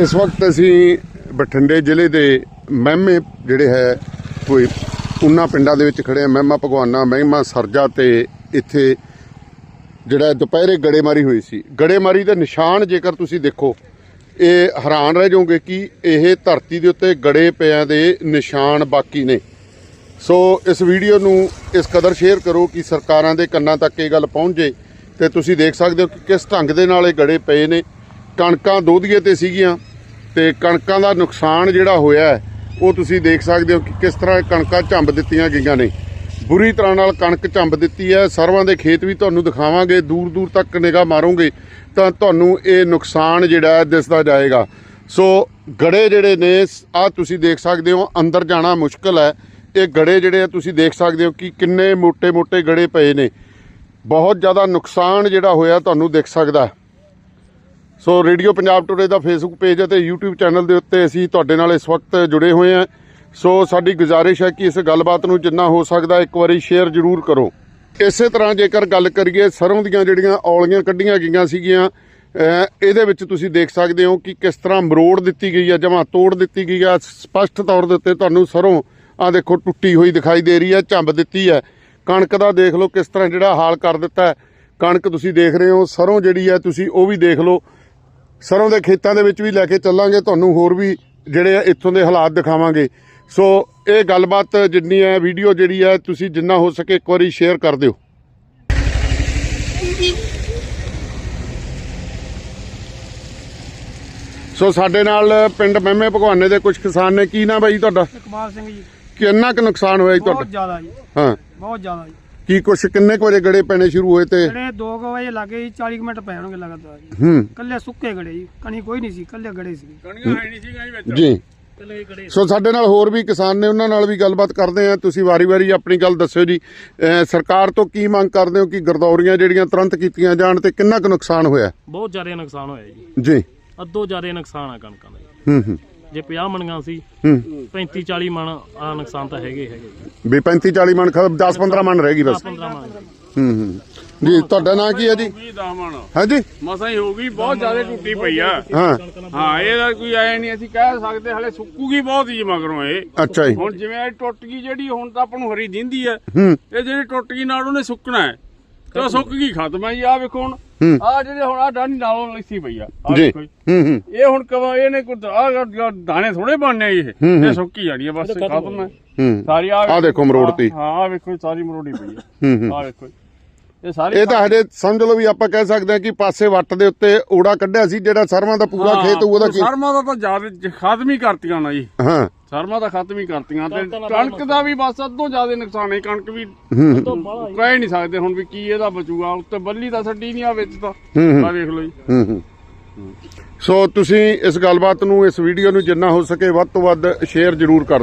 ਇਸ ਵਕਤ ਅਸੀਂ ਬਠਿੰਡੇ ਜ਼ਿਲ੍ਹੇ ਦੇ ਮਹਿਮੇ ਜਿਹੜੇ ਹੈ, ਕੋਈ ਉਹਨਾਂ ਪਿੰਡਾਂ ਦੇ ਵਿੱਚ ਖੜੇ ਆ ਮਹਿਮਾ ਭਗਵਾਨਾ, ਮਹਿਮਾ ਸਰਜਾ ਤੇ ਇੱਥੇ ਜਿਹੜਾ ਦੁਪਹਿਰੇ ਗੜੇਮਾਰੀ ਹੋਈ ਸੀ। ਗੜੇਮਾਰੀ ਦੇ ਨਿਸ਼ਾਨ ਜੇਕਰ ਤੁਸੀਂ ਦੇਖੋ, ਇਹ ਹੈਰਾਨ ਰਹਿ ਜਾਓਗੇ ਕਿ ਇਹ ਧਰਤੀ ਦੇ ਉੱਤੇ ਗੜੇ ਪਿਆਂ ਦੇ ਨਿਸ਼ਾਨ ਬਾਕੀ ਨੇ। ਸੋ ਇਸ ਵੀਡੀਓ ਨੂੰ ਇਸ ਕਦਰ ਸ਼ੇਅਰ ਕਰੋ ਕਿ ਸਰਕਾਰਾਂ ਦੇ ਕੰਨਾਂ ਤੱਕ ਇਹ ਗੱਲ ਪਹੁੰਚ ਜੇ ਤੇ ਤੁਸੀਂ ਦੇਖ ਸਕਦੇ ਹੋ ਕਿ ਕਿਸ ਢੰਗ ਦੇ ਨਾਲ ਇਹ ਗੜੇ ਪਏ ਨੇ। ਕਣਕਾਂ ਦੋਧੀਏ ਤੇ ਸੀਗੀਆਂ ਤੇ ਕਣਕਾਂ ਦਾ ਨੁਕਸਾਨ ਜਿਹੜਾ ਹੋਇਆ ਉਹ ਤੁਸੀਂ ਦੇਖ ਸਕਦੇ ਹੋ ਕਿ ਕਿਸ ਤਰ੍ਹਾਂ ਕਣਕਾਂ ਝੰਬ ਦਿੱਤੀਆਂ ਗਈਆਂ ਨੇ। ਬੁਰੀ ਤਰ੍ਹਾਂ ਨਾਲ ਕਣਕ ਝੰਬ ਦਿੱਤੀ ਹੈ। ਸਰਵਾਂ ਦੇ ਖੇਤ ਵੀ ਤੁਹਾਨੂੰ ਦਿਖਾਵਾਂਗੇ ਦੂਰ ਦੂਰ ਤੱਕ ਨਿਗਾਹ ਮਾਰੋਗੇ ਤਾਂ ਤੁਹਾਨੂੰ ਇਹ ਨੁਕਸਾਨ ਜਿਹੜਾ ਦਿਸਦਾ ਜਾਏਗਾ। ਸੋ ਗੜੇ ਜਿਹੜੇ ਨੇ, ਆ ਤੁਸੀਂ ਦੇਖ ਸਕਦੇ ਹੋ, ਅੰਦਰ ਜਾਣਾ ਮੁਸ਼ਕਲ ਹੈ। ਇਹ ਗੜੇ ਜਿਹੜੇ ਆ, ਤੁਸੀਂ ਦੇਖ ਸਕਦੇ ਹੋ ਕਿ ਕਿੰਨੇ ਮੋٹے ਮੋٹے ਗੜੇ ਪਏ ਨੇ। ਬਹੁਤ ਜ਼ਿਆਦਾ ਨੁਕਸਾਨ ਜਿਹੜਾ ਹੋਇਆ, ਤੁਹਾਨੂੰ ਦਿਖ ਸਕਦਾ ਸੋ ਰੇਡੀਓ ਪੰਜਾਬ ਟੁਡੇ ਦਾ ਫੇਸਬੁੱਕ ਪੇਜ ਅਤੇ YouTube ਚੈਨਲ ਦੇ ਉੱਤੇ ਅਸੀਂ ਤੁਹਾਡੇ ਨਾਲ ਇਸ ਵਕਤ ਜੁੜੇ ਹੋਏ ਹਾਂ। ਸੋ ਸਾਡੀ ਗੁਜ਼ਾਰਿਸ਼ ਹੈ ਕਿ ਇਸ ਗੱਲਬਾਤ ਨੂੰ ਜਿੰਨਾ ਹੋ ਸਕਦਾ ਇੱਕ ਵਾਰੀ ਸ਼ੇਅਰ ਜ਼ਰੂਰ ਕਰੋ। ਇਸੇ ਤਰ੍ਹਾਂ ਜੇਕਰ ਗੱਲ ਕਰੀਏ ਸਰੋਂ ਦੀਆਂ ਜਿਹੜੀਆਂ ਔਲੀਆਂ ਕੱਢੀਆਂ ਗਈਆਂ ਸੀਗੀਆਂ ਇਹਦੇ ਵਿੱਚ ਤੁਸੀਂ ਦੇਖ ਸਕਦੇ ਹੋ ਕਿ ਕਿਸ ਤਰ੍ਹਾਂ ਮਰੋੜ ਦਿੱਤੀ ਗਈ ਹੈ, ਜਮਾ ਤੋੜ ਦਿੱਤੀ ਗਈ ਹੈ। ਸਪਸ਼ਟ ਤੌਰ ਦੇ ਉੱਤੇ ਤੁਹਾਨੂੰ ਸਰੋਂ ਆ ਦੇਖੋ, ਟੁੱਟੀ ਹੋਈ ਦਿਖਾਈ ਦੇ ਰਹੀ ਹੈ, ਝੰਬ ਦਿੱਤੀ ਹੈ। ਕਣਕ ਦਾ ਦੇਖ ਲਓ ਕਿਸ ਤਰ੍ਹਾਂ ਜਿਹੜਾ ਹਾਲ ਕਰ ਦਿੱਤਾ ਕਣਕ ਤੁਸੀਂ ਦੇਖ ਰਹੇ ਹੋ, ਸਰੋਂ ਜਿਹੜੀ ਹੈ ਤੁਸੀਂ ਉਹ ਵੀ ਦੇਖ ਲਓ। ਸਰੋਂ ਦੇ ਖੇਤਾਂ ਦੇ ਵਿੱਚ ਵੀ ਲੈ ਕੇ ਚੱਲਾਂਗੇ ਤੁਹਾਨੂੰ ਹੋਰ ਵੀ ਜਿਹੜੇ ਆ ਇੱਥੋਂ ਦੇ ਹਾਲਾਤ ਦਿਖਾਵਾਂਗੇ। ਸੋ ਇਹ ਗੱਲਬਾਤ ਜਿੰਨੀ ਹੈ ਵੀਡੀਓ ਜਿਹੜੀ ਹੈ ਤੁਸੀਂ ਜਿੰਨਾ ਹੋ ਸਕੇ ਇੱਕ ਵਾਰੀ ਸ਼ੇਅਰ ਕਰ ਦਿਓ। ਸੋ ਸਾਡੇ ਨਾਲ ਪਿੰਡ ਮਹਿਮੇ ਭਗਵਾਨੇ ਦੇ ਕੁਝ ਕਿਸਾਨ ਨੇ। ਕੀ ਨਾ ਬਾਈ ਤੁਹਾਡਾ? ਇਕਬਾਲ ਸਿੰਘ ਜੀ। ਕਿੰਨਾ ਕੁ ਨੁਕਸਾਨ ਹੋਇਆ ਜੀ ਬਹੁਤ ਤੁਹਾਡਾ ਜ਼ਿਆਦਾ ਜੀ। ਹਾਂ। ਬਹੁਤ ਜ਼ਿਆਦਾ ਜੀ। ਕੀ ਕੁਛ ਕਿੰਨੇ ਕੁ ਵਜੇ ਗੜੇ ਪੈਣੇ ਸ਼ੁਰੂ ਹੋਏ ਤੇ? ਜਿਹੜੇ 2 ਵਜੇ ਲੱਗੇ ਜੀ 40 ਕੁ ਮਿੰਟ ਪੈ ਹੋਣਗੇ ਲਗਾਤਾਰ ਜੀ। ਹੂੰ। ਕੱਲੇ ਸੁੱਕੇ ਗੜੇ ਜੀ ਕਣੀ ਕੋਈ ਨਹੀਂ ਸੀ ਕੱਲੇ ਗੜੇ ਸੀ। ਕਣੀਆਂ ਹੈ ਨਹੀਂ ਸੀਗਾ ਜੀ ਵਿੱਚ। ਜੀ। ਕੱਲੇ ਗੜੇ। ਸੋ ਸਾਡੇ ਨਾਲ ਹੋਰ ਵੀ ਕਿਸਾਨ ਨੇ ਉਹਨਾਂ ਨਾਲ ਵੀ ਗੱਲਬਾਤ ਕਰਦੇ ਆ ਤੁਸੀਂ ਵਾਰੀ-ਵਾਰੀ ਆਪਣੀ ਗੱਲ ਦੱਸਿਓ ਜੀ। ਅਹ ਸਰਕਾਰ ਤੋਂ ਕੀ ਮੰਗ ਕਰਦੇ ਹੋ ਕਿ ਗਰਦੌਰੀਆਂ ਜਿਹੜੀਆਂ ਤੁਰੰਤ ਕੀਤੀਆਂ ਜਾਣ ਤੇ ਕਿੰਨਾ ਕੁ ਨੁਕਸਾਨ ਹੋਇਆ? ਬਹੁਤ ਜ਼ਿਆਦਾ ਨੁਕਸਾਨ ਹੋਇਆ ਜੀ। ਜੀ। ਅੱਧੋ ਜ਼ਿਆਦਾ ਨੁਕਸਾਨ ਆ ਕਣਕਾਂ ਦਾ ਜੀ। ਹੂੰ ਹੂੰ। ਜੇ 50 ਮਣੀਆਂ ਸੀ ਹੂੰ। 35 40 ਮਣ ਆ ਨੁਕਸਾਨ ਤਾਂ ਹੈਗੇ ਹੀ ਹੈਗੇ। ਵੀ 35 40 ਮਣ 10 15 ਮਣ ਰਹਿ ਗਈ ਬਸ। 15 ਮਣ। ਹੂੰ ਹੂੰ। ਜੀ ਤੁਹਾਡਾ ਨਾਂ ਕੀ ਹੈ ਜੀ? 20 ਦਾਮਣ ਹਾਂਜੀ। ਮਸਾਂ ਹੀ ਹੋ ਗਈ ਬਹੁਤ ਜ਼ਿਆਦਾ ਟੁੱਟੀ ਪਈ ਆ। ਹਾਂ। ਹਾਂ ਇਹਦਾ ਕੋਈ ਐ ਨਹੀਂ ਅਸੀਂ ਕਹਿ ਸਕਦੇ ਹਲੇ ਸੁੱਕੂਗੀ ਬਹੁਤ ਜੀ ਮਗਰੋਂ ਇਹ। ਅੱਛਾ ਜੀ। ਹੁਣ ਜਿਵੇਂ ਇਹ ਟੁੱਟ ਗਈ ਜਿਹੜੀ ਹੁਣ ਤਾਂ ਆਪਾਂ ਨੂੰ ਹਰੀ ਦਿੰਦੀ ਹੈ ਹੂੰ। ਇਹ ਜਿਹੜੀ ਟੁੱਟ ਗਈ ਨਾਲ ਉਹਨੇ ਸੁੱਕਣਾ ਹੈ। ਤੇ ਸੁੱਕ ਗਈ ਖਤਮ ਹੈ ਜੀ ਆ ਵੇਖੋ ਹੁਣ। ਆ ਜਿਹੜੇ ਹੁਣ ਆ ਡਾਣੀ ਨਾਲੋਂ ਲੱਸੀ ਪਈ ਆ ਆਹ ਜੀ ਵੇਖੋ ਜੀ। ਹੂੰ ਹੂੰ ਇਹ ਹੁਣ ਕਵਾ ਇਹਨੇ ਕੋਈ ਆ ਦਾਣੇ ਥੋੜੇ ਬਣਨੇ ਇਹ ਹੂੰ। ਇਹ ਸੁੱਕੀ ਜਾਣੀ ਹੈ ਬਸ ਖਤਮ ਹੈ ਹੂੰ ਸਾਰੀ ਆ ਆਹ ਦੇਖੋ ਮਰੋੜਤੀ। ਹਾਂ ਆ ਵੇਖੋ ਸਾਰੀ ਮਰੋੜੀ ਪਈ ਹੈ ਹੂੰ ਹੂੰ ਆ ਵੇਖੋ ਜੀ। ਇਹ ਸਾਰੀ ਇਹ ਤਾਂ ਹਜੇ ਸਮਝ ਲਓ ਵੀ ਆਪਾਂ ਕਹਿ ਸਕਦੇ ਹਾਂ ਕਿ ਪਾਸੇ ਵੱਟ ਦੇ ਉੱਤੇ ਓੜਾ ਕੱਢਿਆ ਸੀ ਜਿਹੜਾ ਸਰਵਾਂ ਦਾ ਪੂਰਾ ਖੇਤ ਉਹਦਾ ਕੀ ਸਰਮਾ ਦਾ ਤਾਂ ਜ਼ਿਆਦਾ ਖਤਮ ਹੀ ਕਰਤੀਆਂ ਨਾ ਜੀ। ਹਾਂ। ਸਰਮਾ ਤਾਂ ਖਤਮ ਹੀ ਕਰਤੀਆਂ ਤੇ ਕਣਕ ਦਾ ਵੀ ਬਸ ਅੱਧੋਂ ਜ਼ਿਆਦਾ ਨੁਕਸਾਨ ਹੈ ਕਣਕ ਵੀ ਹੂੰ। ਕਹਿ ਨਹੀਂ ਸਕਦੇ ਹੁਣ ਵੀ ਕੀ ਇਹਦਾ ਬਚੂਗਾ ਉੱਤੇ ਬੱਲੀ ਤਾਂ ਛੱਡੀ ਨਹੀਂ ਆ ਵਿੱਚ ਤਾਂ। ਆ ਵੇਖ ਲਓ ਜੀ। ਹੂੰ ਹੂੰ। ਸੋ ਤੁਸੀਂ ਇਸ ਗੱਲਬਾਤ ਨੂੰ ਇਸ ਵੀਡੀਓ ਨੂੰ ਜਿੰਨਾ ਹੋ ਸਕੇ ਵੱਧ ਤੋਂ ਵੱਧ ਸ਼ੇਅਰ ਜ਼ਰੂਰ ਕਰ